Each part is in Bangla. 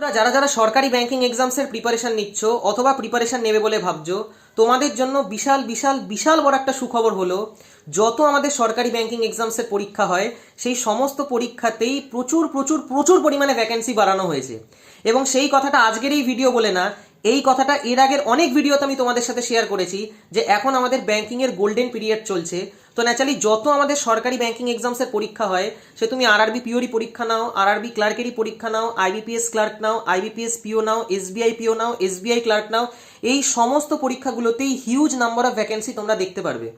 তোমরা যারা যারা সরকারি ব্যাংকিং এক্সামসের প্রিপারেশন নিচ্ছ অথবা প্রিপারেশন নেবে বলে ভাবছ, তোমাদের জন্য বিশাল বিশাল বিশাল বড় একটা সুখবর হলো, যত আমাদের সরকারি ব্যাংকিং এক্সামসের পরীক্ষা হয়, সেই সমস্ত পরীক্ষাতেই প্রচুর প্রচুর প্রচুর পরিমাণে ভ্যাকেন্সি বাড়ানো হয়েছে। এবং সেই কথাটা আজকের এই ভিডিও বলে না এই কথাটা এর আগের অনেক ভিডিওতে আমি তোমাদের সাথে শেয়ার করেছি যে এখন আমাদের ব্যাংকিংয়ের গোল্ডেন পিরিয়ড চলছে। তো ন্যাচারালি যত আমাদের সরকারি ব্যাংকিং এক্সামসের পরীক্ষা হয়, সে তুমি আরআরবি পিওরই পরীক্ষা নাও আরআরবি ক্লার্কেরই পরীক্ষা নাও আইবিপিএস ক্লার্ক নাও আইবিপিএস পিও নাও এসবিআই পিও নাও এসবিআই ক্লার্ক নাও, এই সমস্ত পরীক্ষাগুলোতেই হিউজ নাম্বার অফ ভ্যাকেন্সি তোমরা দেখতে পারবে।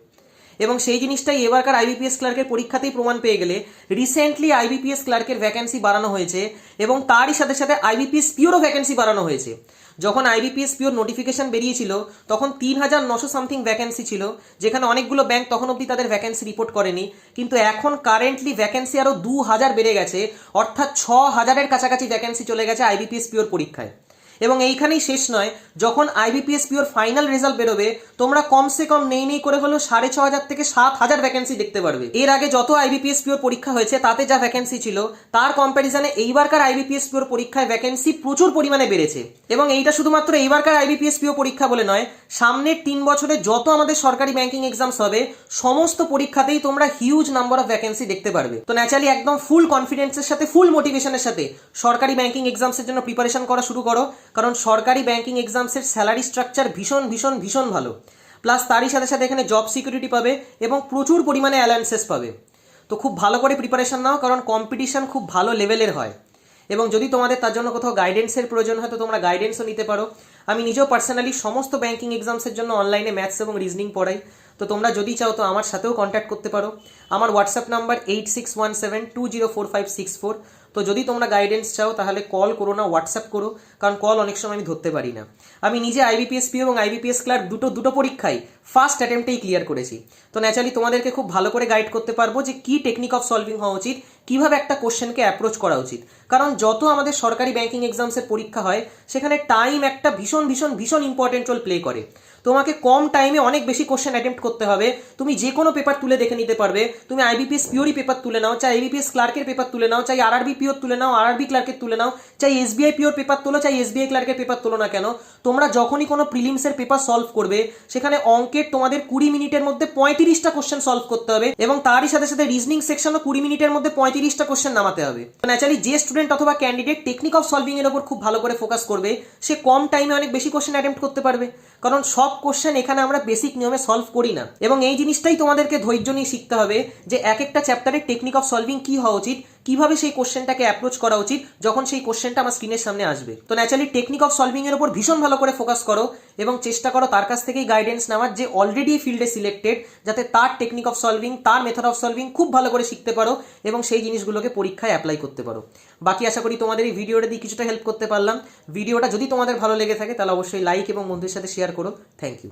এবং সেই জিনিসটাই এবারকার আইবিপিএস ক্লার্কের পরীক্ষাতেই প্রমাণ পেয়ে গেলে রিসেন্টলি আইবিপিএস ক্লার্কের ভ্যাকেন্সি বাড়ানো হয়েছে এবং তারই সাথে সাথে আইবিপিএস পিওরও ভ্যাকেন্সি বাড়ানো হয়েছে। যখন আইবিপিএস পিওর নোটিফিকেশন বেরিয়েছিল, তখন তিন হাজার নশো সামথিং ভ্যাকেন্সি ছিল, যেখানে অনেকগুলো ব্যাংক তখন অবধি তাদের ভ্যাকেন্সি রিপোর্ট করেনি। কিন্তু এখন কারেন্টলি ভ্যাকেন্সি আরও দু হাজার বেড়ে গেছে, অর্থাৎ ছ হাজারের কাছাকাছি ভ্যাকেন্সি চলে গেছে আইবিপিএস পিওর পরীক্ষায়। এবং এইখানেই শেষ নয়, যখন আইবিপিএস পিওর ফাইনাল রেজাল্ট বেরোবে, তোমরা কমসে কম নেই নেই করে হলেও সাড়ে ছ হাজার থেকে সাত হাজার ভ্যাকেন্সি দেখতে পারবে। এর আগে যত আইবিপিএস পিওর পরীক্ষা হয়েছে, তাতে যা ভ্যাকেন্সি ছিল, তার কম্প্যারিজনে এইবারকার আইবিপিএস পিওর পরীক্ষায় ভ্যাকেন্সি প্রচুর পরিমাণে বেড়েছে। এবং এইটা শুধুমাত্র এইবারকার আইবিপিএস পিও পরীক্ষা বলে নয়, সামনের তিন বছরে যত আমাদের সরকারি ব্যাংকিং এক্সামস হবে, সমস্ত পরীক্ষাতেই তোমরা হিউজ নাম্বার অফ ভ্যাকেন্সি দেখতে পারবে। তো ন্যাচারালি একদম ফুল কনফিডেন্সের সাথে ফুল মোটিভেশনের সাথে সরকারি ব্যাংকিং এক্সামসের জন্য প্রিপারেশন করা শুরু করো। কারণ সরকারি ব্যাংকিং এক্সামসের স্যালারি স্ট্রাকচার ভীষণ ভীষণ ভীষণ ভালো। প্লাস তারই সাথে সাথে এখানে জব সিকিউরিটি পাবে এবং প্রচুর পরিমাণে অ্যালায়েন্সেস পাবে। তো খুব ভালো করে প্রিপারেশন নাও, কারণ কম্পিটিশন খুব ভালো লেভেলের হয়। এবং যদি তোমাদের তার জন্য কোথাও গাইডেন্সের প্রয়োজন হয়, তো তোমরা গাইডেন্সও নিতে পারো। আমি নিজেও পার্সোনালি সমস্ত ব্যাংকিং এক্সামসের জন্য অনলাইনে ম্যাথস এবং রিজনিং পড়াই। তো তোমরা যদি চাও, তো আমার সাথেও কন্ট্যাক্ট করতে পারো। আমার WhatsApp number eight six one seven two zero four five six four তো যদি তোমরা গাইডেন্স চাও, তাহলে কল করো না হোয়াটসঅ্যাপ করো, কারণ কল অনেক সময় আমি ধরতে পারি না। আমি নিজে আইবিপিএস পি এবং আইবিপিএস ক্লার্ক দুটো দুটো পরীক্ষাই ফার্স্ট অ্যাটেম্পটেই ক্লিয়ার করেছি। তো ন্যাচারালি তোমাদেরকে খুব ভালো করে গাইড করতে পারব যে কি টেকনিক অফ সলভিং হওয়া উচিত, কীভাবে একটা কোশ্চেনকে অ্যাপ্রোচ করা উচিত। কারণ যত আমাদের সরকারি ব্যাংকিং এক্সামসের পরীক্ষা হয়, সেখানে টাইম একটা ভীষণ ভীষণ ভীষণ ইম্পর্টেন্ট রোল প্লে করে। তোমাকে কম টাইমে অনেক বেশি কোশ্চেন অ্যাটেম্প্ট করতে হবে। তুমি যে কোনো পেপার তুলে দেখে নিতে পারবে। তুমি আইবিপিএস পিওরি পেপার তুলে নাও, চাই আইবিপিএস ক্লার্কের পেপার তুলে নাও, চাই আরআরবি পিওর তুলে নাও আরআরবি ক্লার্কের তুলে নাও, চাই এসবিআই পিওর পেপার তোলো, চাই এসবিআই ক্লার্কের পেপার তোলো না কেন? তোমরা যখনই কোনো প্রিলিমসের পেপার সলভ করবে, সেখানে অঙ্কের তোমাদের কুড়ি মিনিটের মধ্যে পঁয়ত্রিশটা কোশ্চেন সলভ করতে হবে এবং তারই সাথে সাথে রিজনিং সেকশনও কুড়ি মিনিটের মধ্যে পঁয়ত্রিশটা কোশ্চেন নামাতে হবে। ন্যাচারালি যে স্টুডেন্ট অথবা ক্যান্ডিডেট টেকনিক অফ সলভিং এর উপর খুব ভালো করে ফোকাস করবে, সে কম টাইমে অনেক বেশি কোশ্চেন অ্যাটেম্প্ট করতে পারবে। কারণ সব কোশ্চেন এখানে আমরা বেসিক নিয়মে সলভ করি না। এবং এই জিনিসটাই তোমাদেরকে ধৈর্য নিয়ে শিখতে হবে যে এক একটা চ্যাপ্টারের টেকনিক অফ সলভিং কি হওয়া উচিত, কীভাবে সেই কোশ্চেনটাকে অ্যাপ্রোচ করা উচিত যখন সেই কোশ্চেনটা আমার স্ক্রিনের সামনে আসবে। তো ন্যাচারালি টেকনিক অফ সলভিং এর উপর ভীষণ ভালো করে ফোকাস করো এবং চেষ্টা করো তার কাছ থেকেই গাইডেন্স নেওয়ার যে অলরেডি ফিল্ডে সিলেক্টেড যাতে তার টেকনিক অফ সলভিং তার মেথড অফ সলভিং খুব ভালো করে শিখতে পারো এবং সেই জিনিসগুলোকে পরীক্ষায় অ্যাপ্লাই করতে পারো। বাকি আশা করি তোমাদের এই ভিডিওটা দিয়ে কিছুটা হেল্প করতে পারলাম। ভিডিওটা যদি তোমাদের ভালো লেগে থাকে তাহলে অবশ্যই লাইক এবং বন্ধুদের সাথে শেয়ার করো থ্যাংক ইউ।